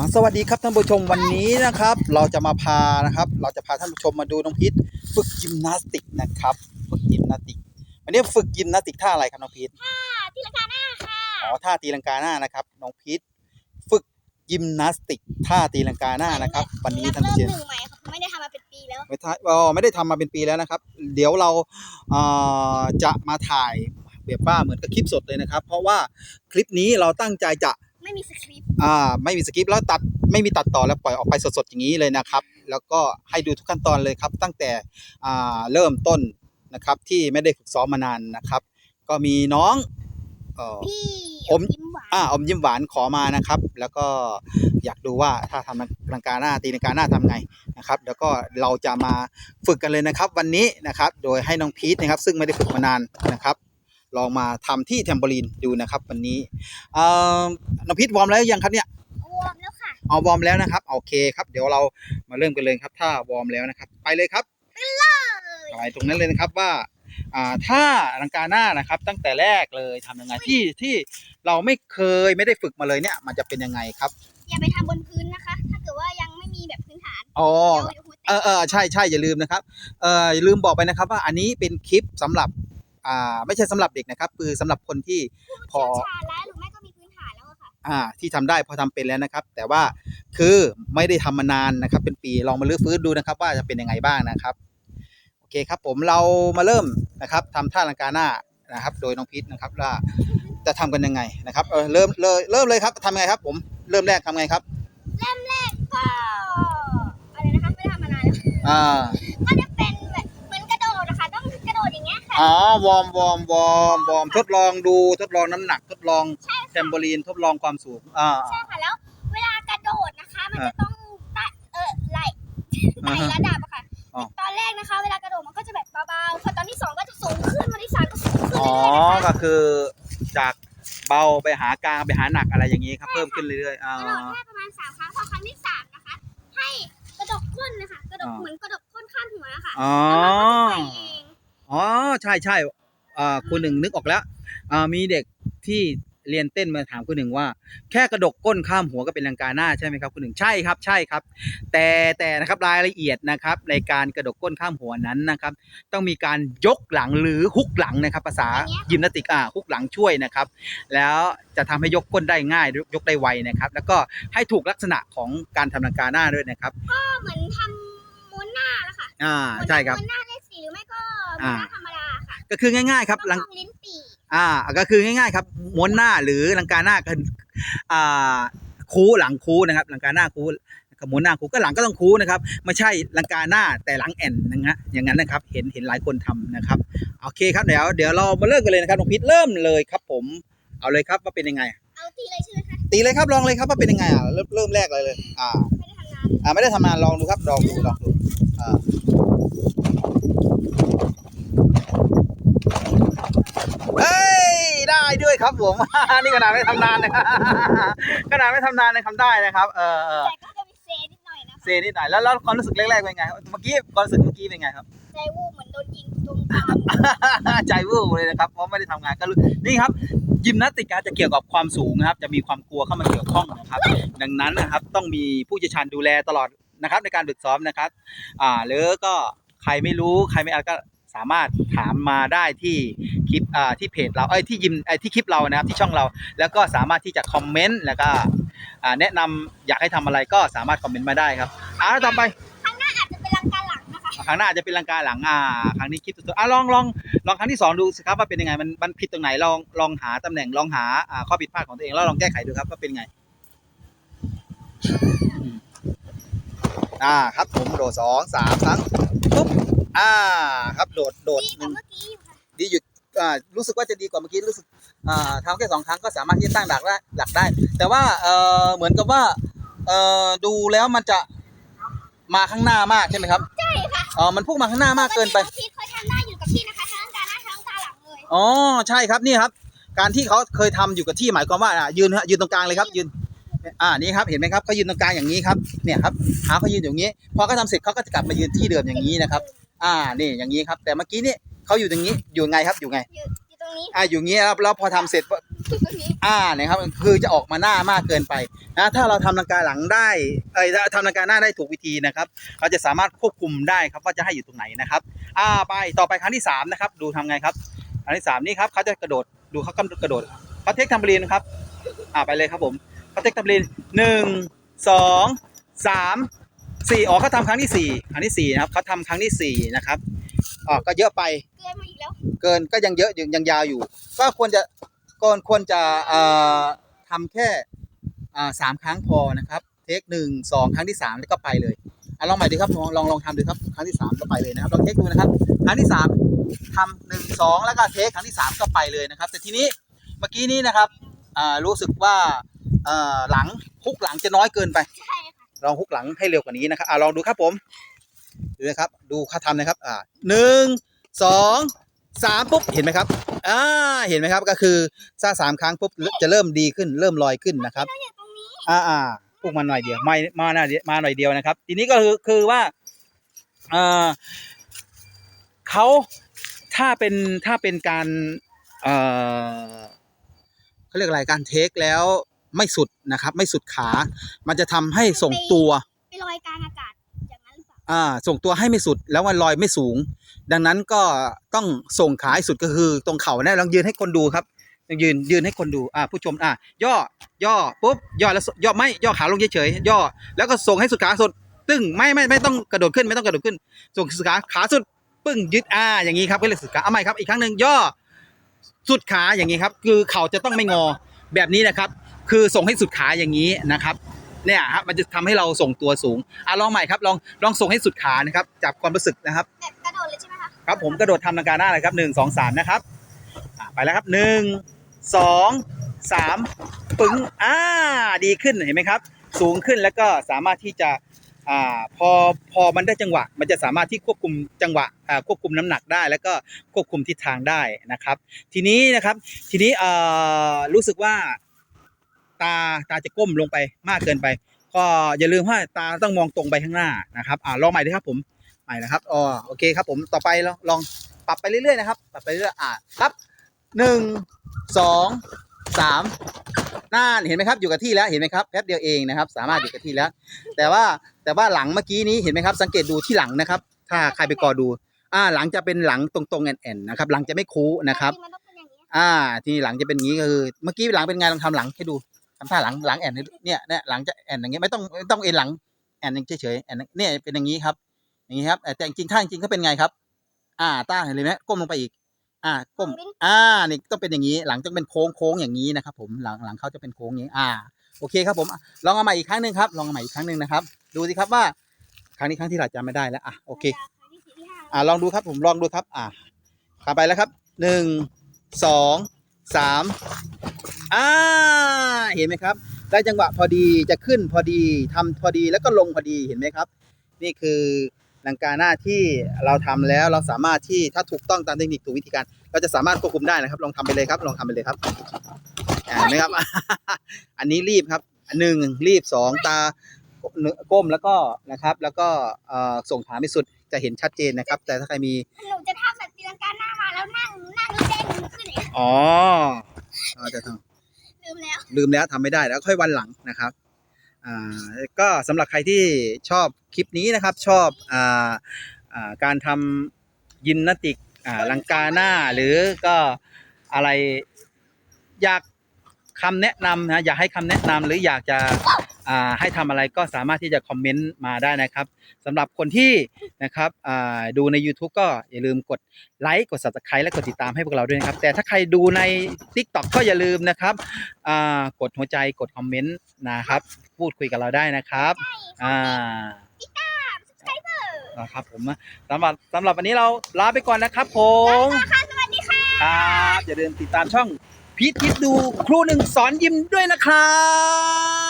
อสวัสดีครับท่านผู้ชมวันนี้นะครับ เราจะมาพานะครับ เราจะพาท่านผู้ชมมาดูน้องพีทฝึกยิมนาสติกนะครับ ฝึกยิมนาสติก วันนี้ฝึกยิมนาสติกท่าอะไรครับน้องพีทค่ะตีลังกาหน้าค่ะอ๋อท่าตีลังกาหน้านะครับน้องพีทฝึกยิมนาสติก ท่าตีลังกาหน้านะครับ วันนี้ท่านเริ่ผู้มชมหนึ่งใหม่ค่ะไม่ได้ทำมาเป็นปีแล้วไม่ท่าอ๋อไม่ได้ทำมาเป็นปีแล้วนะครับ เดี๋ยวเราเอ่อจะมาถ่ายแบบว่าเหมือนกับคลิปสดเลยนะครับ เพราะว่าคลิปนี้เราตั้งใจจะ ไม่มีสคริปต์อ่าไม่มีสคริปต์แล้วตัดไม่มีตัดต่อแล้วปล่อยออกไปสดๆอย่างนี้เลยนะครับ แล้วก็ให้ดูทุกขั้นตอนเลยครับ ตั้งแต่อ่าเริ่มต้นนะครับ ที่ไม่ได้ฝึกซ้อมมานานนะครับ ก็มีน้องเอ่อ พี่อม ยิ้มหวานอ่าอมยิ้มหวานขอมานะครับ แล้วก็อยากดูว่าถ้าทำลังกาหน้าตีลังกาหน้าทำไงนะครับ แล้วก็เราจะมาฝึกกันเลยนะครับ วันนี้นะครับ โดยให้น้องพีทนะครับ ซึ่งไม่ได้ฝึกมานานนะครับ ลองมาทำที่แทมโบลีนดูนะครับวันนี้เอ่อน้องพีทวอร์มแล้วยังครับเนี่ยวอร์มแล้วค่ะเอาวอร์มแล้วนะครับโอเคครับเดี๋ยวเรามาเริ่มกันเลยครับ ถ้าวอร์มแล้วนะครับ ไปเลยครับเอ้ยไปตรงนั้นเลยนะครับว่าอ่าถ้าลังกาหน้านะครับ ตั้งแต่แรกเลยทำยังไงที่ที่เราไม่เคยไม่ได้ฝึกมาเลยเนี่ย มันจะเป็นยังไงครับ อย่าไปทำบนพื้นนะคะ ถ้าเกิดว่ายังไม่มีแบบพื้นฐานอ๋อเดี๋ยวหัวแตเออเออใช่ใช่อย่าลืมนะครับเอออย่าลืมบอกไปนะครับว่าอันนี้เป็นคลิปสำหรับ อ่าไม่ใช่สำหรับเด็กนะครับ คือสำหรับคนที่พอเชี่ยวชาญแล้วหรือไม่ก็มีพื้นฐานแล้วอะค่ะอ่าที่ทำได้พอทำเป็นแล้วนะครับ แต่ว่าคือไม่ได้ทำมานานนะครับ เป็นปีลองมาลื้อฟื้นดูนะครับ ว่าจะเป็นยังไงบ้างนะครับโอเคครับ ผมเรามาเริ่มนะครับทำท่าลังกาหน้านะครับ โดยน้องพีทนะครับว่าจะทำกันยังไงนะครับเออเริ่มเลยเริ่มเลยครับทำไงครับ ผมเริ่มแรกทำไงครับ เริ่มแรกก็อะไรนะคะไม่ได้ทำมานานแล้วอ่า อย่างเงี้ยค่ะอ๋อ วอร์มวอร์มวอร์มวอร์มทดลองดูทดลองน้ำหนักทดลองใช่แทมโบลีนทดลองความสูงอ่า ใช่ค่ะแล้ว เวลากระโดดนะคะ มันอะจะต้องไต่เออไหลไต่อ่าฮะระดับอะค่ะอ๋อ ตอนแรกนะคะ เวลากระโดดมันก็จะแบบเบาๆพอตอนที่สองก็จะสูงขึ้นตอนที่สามก็สูงขึ้นอ๋อ เรื่อยๆนะคะก็คือจากเบาไปหากลางไปหาหนักอะไรอย่างนี้ครับ เพิ่มขึ้นเรื่อยๆอ่ากระโดดแค่ประมาณสามครั้งพอครั้งที่สามนะคะ ให้กระดกก้นนะคะกระดกอ่าเหมือนกระดกก้นข้ามหัวอะค่ะอ๋อ แล้วมันก็จะไปเอง อ๋อใช่ใช่อ่าคุณหนึ่งนึกออกแล้วอ่ามีเด็กที่เรียนเต้นมาถามคุณหนึ่งว่า แค่กระดกก้นข้ามหัวก็เป็นลังกาหน้าใช่ไหมครับคุณหนึ่งใช่ครับใช่ครับ แต่แต่นะครับรายละเอียดนะครับในการกระดกก้นข้ามหัวนั้นนะครับ ต้องมีการยกหลังหรือฮุกหลังนะครับ ภาษายิมนาสติกอ่าฮุกหลังช่วยนะครับ แล้วจะทำให้ยกก้นได้ง่ายยกได้ไวนะครับ แล้วก็ให้ถูกลักษณะของการทำลังกาหน้าด้วยนะครับก็เหมือนทำม้วนหน้าแล้วค่ะอ่าใช่ครับม้วนหน้าเลขสี่ หรือไม่ก็ม้วนหน้าธรรมดาค่ะก็คือง่าย ๆ ครับต้องลังมองลิ้นปี่อ่าก็คือง่าย ๆ ครับม้วนหน้าหรือลังกาหน้าคืออ่าคูหลังคูนะครับลังกาหน้าคูกับม้วนหน้าคูก็หลังก็ต้องคูนะครับไม่ใช่ลังกาหน้าแต่หลังแอนนะฮะอย่างนั้นนะครับ เห็นเห็นหลายคนทำนะครับโอเคครับเดี๋ยวเดี๋ยวเรามาเริ่มกันเลยนะครับน้องพีทเริ่มเลยครับ ผมเอาเลยครับว่าเป็นยังไง เอาตีเลยใช่ไหมคะตีเลยครับลองเลยครับว่าเป็นยังไงอะเริ่มเริ่มแรกเลยเลย อ่าไม่ได้ทำงานอ่าไม่ได้ทำงานลองดูครับลองดูลองดูอ่า เฮ้ยได้ด้วยครับผม นี่ขนาดไม่ทำนานนะครับขนาดไม่ทำนานเลยทำได้นะครับเออเออแต่ก็จะมีเซนิดหน่อยนะคะเซนิดหน่อยแล้วแล้วความรู้สึกแรกๆเป็นไงครับเมื่อกี้ความรู้สึกเมื่อกี้เป็นไงครับใจวูบเหมือนโดนยิงตรงกลางใจวูบเลยนะครับเพราะไม่ได้ทำงานก็รู้นี่ครับยิมนาสติกจะเกี่ยวกับความสูงนะครับ จะมีความกลัวเข้ามาเกี่ยวข้องนะครับ ดังนั้นนะครับต้องมีผู้เชี่ยวชาญดูแลตลอดนะครับในการฝึกซ้อมนะครับ อ่าหรือก็ ใครไม่รู้ใครไม่อะไรก็สามารถถามมาได้ที่คลิปอ่าที่เพจเราเอ้ยที่ยิมเอ้ยที่คลิปเรานะครับที่ช่องเรา แล้วก็สามารถที่จะคอมเมนต์แล้วก็อ่าแนะนำอยากให้ทำอะไรก็สามารถคอมเมนต์มาได้ครับอ่าแล้วต่อไปข้างหน้าอาจจะเป็นลังกาหลังนะคะครั้งหน้าอาจจะเป็นลังกาหลังอ่าครั้งนี้คลิปสุดๆอะลองลองลองครั้งที่สองดูสิครับว่าเป็นยังไงมันมันผิดตรงไหนลองลองหาตำแหน่งลองหาอ่าข้อผิดพลาดของตัวเองแล้วลองแก้ไขดูครับว่าเป็นไง อืมอ่าครับผมโดดสองสามครั้งปุ๊บอ่าครับโดดโดดดีหกว่านึ่งเมื่อกี้อยู่ค่ะดีหยุดอ่ารู้สึกว่าจะดีกว่าเมื่อกี้รู้สึกอ่าทำแค่สองครั้งก็สามารถที่จะตั้งหลักได้หลักได้ แต่ว่าเออเหมือนกับว่าเออดูแล้วมันจะมาข้างหน้ามากใช่ไหมครับใช่ค่ะอ๋อมันพุ่งมาข้างหน้ามากเกินไปปกติน้องพีทเคยทำได้อยู่กับที่นะคะทั้งลังกาหน้าทั้งลังกาหลังเลยอ๋อใช่ครับนี่ครับ การที่เขาเคยทำอยู่กับที่หมายความว่าอะยืนฮะยืนตรงกลางเลยครับยืน อ่านี่ครับเห็นไหมครับเขายืนตรงกลางอย่างนี้ครับเนี่ยครับเท้าเขายืนอย่างนี้พอเขาทำเสร็จเขาก็จะกลับมายืนที่เดิมอย่างนี้นะครับ อ่านี่อย่างนี้ครับ แต่เมื่อกี้นี่เขาอยู่ตรงนี้อยู่ไงครับอยู่ไงอยู่อยู่ตรงรงนี้อ่าอยู่อย่างเงี้ยครับแล้วพอทำเสร็จตรงนี้อ่าเนี่ยครับคือจะออกมาหน้ามากเกินไปนะถ้าเราทำลังกาหลังได้เอ้ยถ้าทำลังกาหน้าได้ถูกวิธีนะครับ เราจะสามารถควบคุมได้ครับว่าจะให้อยู่ตรงไหนนะครับอ่าไปต่อไปครั้งที่สามนะครับดูทำไงครับครั้งที่สามนี่ครับเขาจะกระโดดดูเขากระโดดเขาเทคทำบลีนครับ อ่าไปเลยครับผม เขาเทคทำบลีนหนึ่งสองสามสี่อ๋อเขาทำครั้งที่สี่ครั้งที่สี่นะครับเขาทำครั้งที่สี่นะครับอ๋อก็เยอะไป เกินมาอีกแล้วเกินก็ยังเยอะอยู่ยังยาวอยู่ ก็ควรจะก่อนควรจะเอ่อทำแค่อ่าสามครั้งพอนะครับเทคหนึ่งสองครั้งที่สามแล้วก็ไปเลยอะลองใหม่ดูครับลองลองลองทำดูครับครั้งที่สามก็ไปเลยนะครับลองเทคดูนะครับครั้งที่สามทำหนึ่งสองแล้วก็เทคครั้งที่สามก็ไปเลยนะครับ แต่ทีนี้เมื่อกี้นี้นะครับอ่ารู้สึกว่าเอ่อ หลังฮุกหลังจะน้อยเกินไปใช่ค่ะลองฮุกหลังให้เร็วกว่านี้นะครับอ่าลองดูครับผมดูนะครับ ดูเขาทำนะครับอ่าหนึ่งสองสามปุ๊บเห็นไหมครับอ่าเห็นไหมครับก็คือถ้าสามครั้งปุ๊บจะเริ่มดีขึ้น เริ่มลอยขึ้นนะครับเราอยู่ตรงนี้อ่าอ่าพวกมันหน่อยเดียวไม่มาหน่อยเดียวมาหน่อยเดียวนะครับ ทีนี้ก็คือคือว่าเอ่อเขาถ้าเป็นถ้าเป็นการเอ่อเขาเรียกอะไรการเทคแล้ว ไม่สุดนะครับ ไม่สุดขา มันจะทำให้ส่งตัวไปลอยกลางอากาศอย่างนั้นหรือเปล่าอ่าส่งตัวให้ไม่สุดแล้วมันลอยไม่สูง ดังนั้นก็ต้องส่งขาให้สุดก็คือตรงเข่าเนี่ยลองยืนให้คนดูครับลองยืนยืนให้คนดูอ่าผู้ชมอ่าย่อย่อปุ๊บย่อแล้วย่อไม่ย่อขาลงเฉยๆย่อแล้วก็ส่งให้สุดขาสุดตึ้งไม่ไม่ไม่ต้องกระโดดขึ้นไม่ต้องกระโดดขึ้น ส่งสุดขาขาสุดปึ้งยึดอ่าอย่างนี้ครับก็เรียกสุดขาเอาใหม่ครับอีกครั้งหนึ่งย่อสุดขาอย่างนี้ครับ คือเข่าจะต้องไม่งอแบบนี้นะครับ คือส่งให้สุดขาอย่างนี้นะครับเนี่ยครับมันจะทำให้เราส่งตัวสูงอะลองใหม่ครับลองลองส่งให้สุดขานะครับจับความรู้สึกนะครับแบบกระโดดเลยใช่ไหมคะครับผมกระโดดทำลังกาหน้าเลยครับหนึ่งสองสามนะครับอะไปแล้วครับหนึ่งสองสามปึ้งอ่าดีขึ้นเห็นไหมครับ สูงขึ้นแล้วก็สามารถที่จะอ่าพอพอมันได้จังหวะ มันจะสามารถที่ควบคุมจังหวะอ่าควบคุมน้ำหนักได้ แล้วก็ควบคุมทิศทางได้นะครับ ทีนี้นะครับทีนี้เอ่อรู้สึกว่า ตาตาจะก้มลงไปมากเกินไป ก็อย่าลืมว่าตาต้องมองตรงไปข้างหน้านะครับอ่าลองใหม่ดีครับผมใหม่นะครับอ๋อโอเคครับผมต่อไปลองลองปรับไปเรื่อยๆนะครับปรับไปเรื่อยๆอ่าครับหนึ่งสองสามน่านเห็นไหมครับอยู่กับที่แล้วเห็นไหมครับแป๊บเดียวเองนะครับ สามารถอยู่กับที่แล้ว แต่ว่าแต่ว่าหลังเมื่อกี้นี้เห็นไหมครับ สังเกตดูที่หลังนะครับ ถ้าใครไปกอดู อ่าหลังจะเป็นหลังตรงๆแอนๆนะครับหลังจะไม่คูนะครับจงๆมันต้องเป็นอย่างนี้อ่า ทีหลังจะเป็นอย่างนี้ก็คือ เมื่อกี้หลังเป็นไงลองทำหลังให้ดู ทำท่าหลังหลังแอนให้ดูเนี่ยเนี่ยหลังจะแอนอย่างเงี้ยไม่ต้องไม่ต้องเอ็นหลังแอนเฉยๆแอนเนี่ยเป็นอย่างนี้ครับ อย่างนี้ครับแต่จริงๆท่าจริงๆก็เป็นไงครับ อ่าต้าเห็นเลยไหมก้มลงไปอีก อ่าก้มอ่านี่ต้องเป็นอย่างนี้ หลังต้องเป็นโค้งโค้งอย่างนี้นะครับ ผมหลังหลังเขาจะเป็นโค้งอย่างนี้ อ่าโอเคครับผมอะลองเอาใหม่อีกครั้งหนึ่งครับลองเอาใหม่อีกครั้งหนึ่งนะครับ ดูสิครับว่าครั้งนี้ครั้งที่เราจำไม่ได้แล้วอะโอเคครั้งที่สี่ที่ห้าอ่าลองดูครับผมลองดูครับ อ่าขับไปแล้วครับหนึ่งสอง สามอ่าเห็นไหมครับ ได้จังหวะพอดีจะขึ้นพอดีทำพอดีแล้วก็ลงพอดีเห็นไหมครับ นี่คือลังกาหน้าที่เราทำแล้วเราสามารถที่ถ้าถูกต้องตามเทคนิคถูกวิธีการ เราจะสามารถควบคุมได้นะครับ ลองทำไปเลยครับ ลองทำไปเลยครับอ่าเห็นไหมครับ อันนี้รีบครับหนึ่งรีบสองตาก้มแล้วก็นะครับ แล้วก็ส่งขาไม่สุดจะเห็นชัดเจนนะครับ แต่ถ้าใครมีหนูจะทำแบบตีลังกาหน้า อย่างนี้อ๋อเราจะทลืมแล้วำลืมแล้วทำไม่ได้แล้วค่อยวันหลังนะครับอ่าก็สำหรับใครที่ชอบคลิปนี้นะครับ ชอบอ่าอ่าการทำยิมนาติกอ่าลังกาหน้าหรือก็อะไรอยากคำแนะนำนะอยากให้คำแนะนำหรืออยากจะอ่า ให้ทำอะไรก็สามารถที่จะคอมเมนต์มาได้นะครับสำหรับคนที่นะครับอ่าดูใน YouTube ก็อย่าลืมกดไลค์กด Subscribe และกดติดตามให้พวกเราด้วยนะครับ แต่ถ้าใครดูใน TikTok ก็อย่าลืมนะครับอ่ากดหัวใจกดคอมเมนต์นะครับ พูดคุยกับเราได้นะครับอ่าไซเบอร์นะครับผมสำหรับสำหรับวันนี้เราลาไปก่อนนะครับผมค่ะสวัสดีค่ะครับอย่าลืมติดตามช่องพีทคิดดูครูหนึ่งสอนยิมด้วยนะครับ